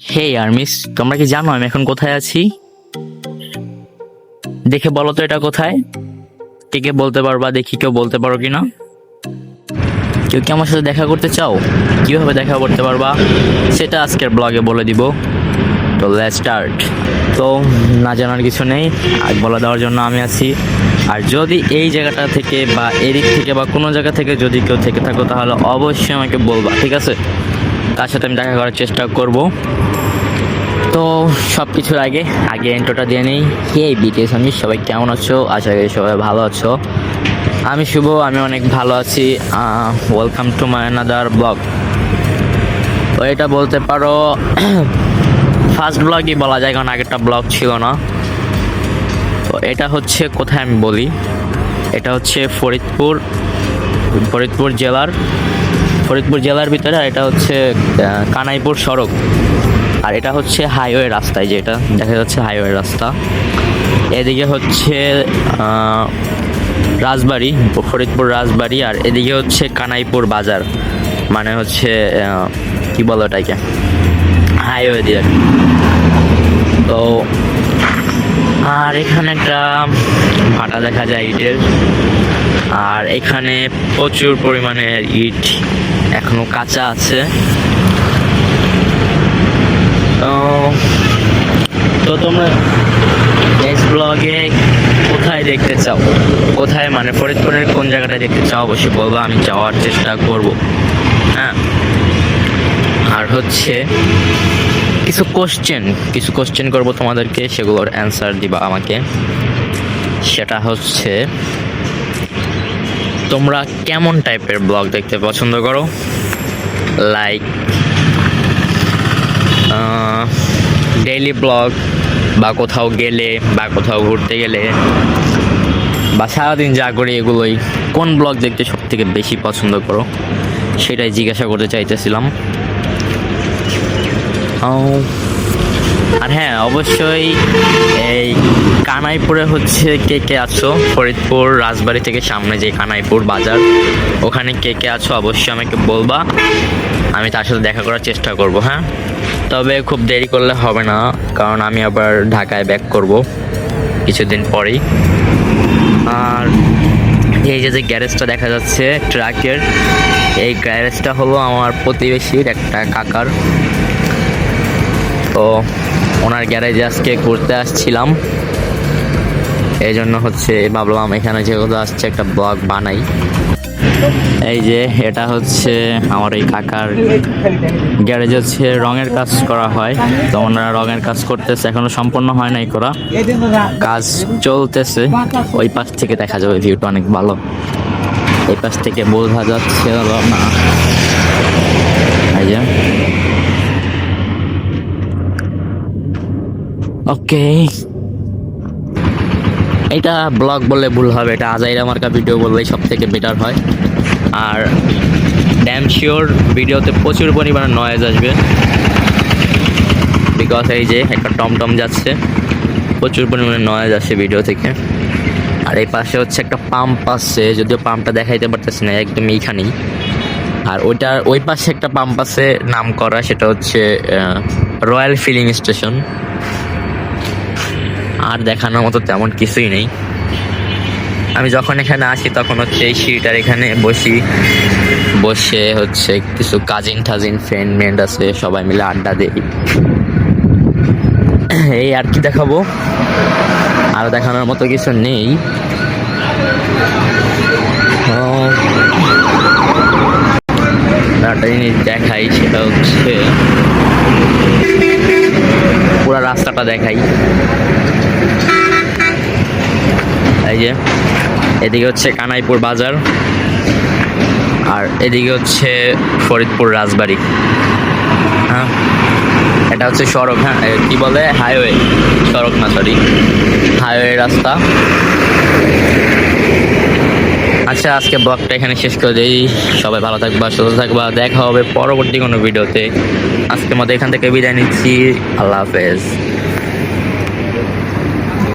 হে armies, তোমরা কি জানো আমি এখন কোথায় আছি? দেখে বলো তো এটা কোথায়। কে কে বলতে পারবা দেখি কেউ বলতে পারো কিনা। কেউ কি আমার সাথে দেখা করতে চাও? কীভাবে দেখা করতে পারবা? সেটা আজকের ব্লগে বলে দিব। তো লেট স্টার্ট তো না জানার কিছু নেই। আজ বলে দেওয়ার জন্য আমি আছি। আর যদি এই জায়গাটা থেকে বা এদিক থেকে বা কোনো জায়গা থেকে যদি কেউ থেকে থাকো, তাহলে অবশ্যই আমাকে বলবা, ঠিক আছে? তার সাথে আমি দেখা করার চেষ্টা করব। তো সব কিছুর আগে আগে এন্ট্রোটা দিয়ে নেই। কে বিটিএস আমি? সবাই কেমন আছো? আশা করি সবাই ভালো আছো। আমি শুভ, আমি অনেক ভালো আছি। Welcome to my another blog তো এটা বলতে পারো ফার্স্ট ব্লগই বলা যায়, কারণ আগেরটা ব্লগ ছিল না। তো এটা হচ্ছে, কোথায় আমি বলি? এটা হচ্ছে ফরিদপুর ফরিদপুর জেলার ফরিদপুর জেলার ভিতরে, আর এটা হচ্ছে কানাইপুর সড়ক। আর এটা হচ্ছে হাইওয়ে রাস্তায় যেটা দেখা যাচ্ছে হাইওয়ে রাস্তা। এদিকে হচ্ছে রাজবাড়ি, ফরিদপুর রাজবাড়ি, আর এদিকে হচ্ছে কানাইপুর বাজার। মানে হচ্ছে কি বলো ওটাকে? হাইওয়ে দিয়ে। তো, আর এখানে একটা ভাটা দেখা যায় ইটের। আর এখানে প্রচুর পরিমাণে ইট এখনও কাঁচা আছে। তো তোমরা নেক্সট ব্লগে কোথায় দেখতে চাও? কোথায় মানে ফরিদপুরের কোন জায়গাটা দেখতে চাও? অবশ্যই বলব আমি যাওয়ার চেষ্টা করব। হ্যাঁ। আর হচ্ছে কিছু কোশ্চেন কিছু কোশ্চেন করব তোমাদেরকে, সেগুলোর অ্যান্সার দিবা আমাকে। সেটা হচ্ছে তোমরা কেমন টাইপের ব্লগ দেখতে পছন্দ করো? লাইক ডেইলি ব্লগ বা কোথাও গেলে, বা কোথাও ঘুরতে গেলে, বা সারাদিন যা করি এগুলোই, কোন ব্লগ দেখতে সব থেকে বেশি পছন্দ করো? সেটাই জিজ্ঞাসা করতে চাইতেছিলাম। আর হ্যাঁ অবশ্যই এই কানাইপুরে হচ্ছে কে কে আছো? ফরিদপুর, রাজবাড়ি থেকে সামনে যে কানাইপুর বাজার, ওখানে কে কে আছো অবশ্যই আমাকে বলবা। আমি তার সাথে দেখা করার চেষ্টা করব হ্যাঁ? তবে খুব দেরি করলে হবে না, কারণ আমি আবার ঢাকায় ব্যাক করব কিছুদিন পরেই। আর এই যে যে গ্যারেজটা দেখা যাচ্ছে ট্রাকের এই গ্যারেজটা হলো আমার প্রতিবেশীর একটা কাকার। তো ওনার গ্যারেজে আজকে ঘুরতে আসছিলাম। এই জন্য হচ্ছে ভাবলাম এখানে যেহেতু আসছে একটা ব্লগ বানাই। এই যে এটা হচ্ছে আমার এই কাকার গ্যারেজ হচ্ছে রঙের কাজ করা হয়। তো ওনারা রঙের কাজ করতেছে, এখনও সম্পূর্ণ হয় নাই করা। কাজ চলতেছে। ওই পাশ থেকে দেখা যাবে, ভিউটা অনেক ভালো। এই পাশ থেকে বোঝা যাচ্ছে না। এই যে। ওকে। এটা ব্লগ বললে ভুল হবে, এটা আজাইরা মার্কা ভিডিও বললেই সব থেকে বেটার হয়। আর ড্যাম শিওর ভিডিওতে প্রচুর পরিমাণে নয়েজ আসবে। বিকজ এই যে একটা টমটম যাচ্ছে, প্রচুর পরিমাণে নয়েজ আসে ভিডিও থেকে। আর এই পাশে হচ্ছে একটা পাম্প আছে যদিও পাম্পটা দেখাইতে পারতেছি না, একদম এইখানেই আর ওইটার ওই পাশে একটা পাম্প আছে নাম করা সেটা হচ্ছে রয়্যাল ফিলিং স্টেশন আর দেখানোর মতো তেমন কিছুই নেই। আমি যখন এখানে আসি, তখন হচ্ছে এই সিঁড়িটার এখানে বসি। বসে হচ্ছে কিছু কাজিন টাজিন ফ্রেন্ড মেন্ড আছে, সবাই মিলে আড্ডা দিই। এই আর কি দেখাবো? আর দেখানোর মতো কিছু নেই। একটা জিনিস দেখাই, সেটা হচ্ছে পুরো রাস্তাটা দেখাই। এই যে, এদিকে হচ্ছে কানাইপুর বাজার, আর এদিকে হচ্ছে ফরিদপুর রাজবাড়ি। হ্যাঁ এটা হচ্ছে সড়ক হ্যাঁ কি বলে? হাইওয়ে, সড়ক না সরি হাইওয়ে রাস্তা। আচ্ছা আজকে ব্লগটা এখানে শেষ করে দিই। সবাই ভালো থাকবা, সুস্থ থাকবা। দেখা হবে পরবর্তী কোনো ভিডিওতে। আজকের মতো এখান থেকে বিদায় নিচ্ছি। আল্লাহ হাফেজ।